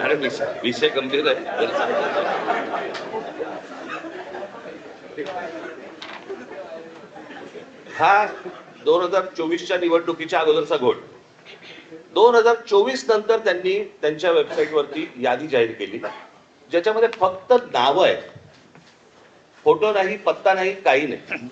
अरे विषय विषय गंभीर आहे. हा दोन हजार चोवीसच्या निवडणुकीच्या अगोदरचा घोट दोन हजार चोवीस नंतर त्यांनी त्यांच्या वेबसाईटवरती यादी जाहीर केली. ज्याच्यामध्ये फक्त नावं आहेत. फोटो नाही पत्ता नाही काही नाही.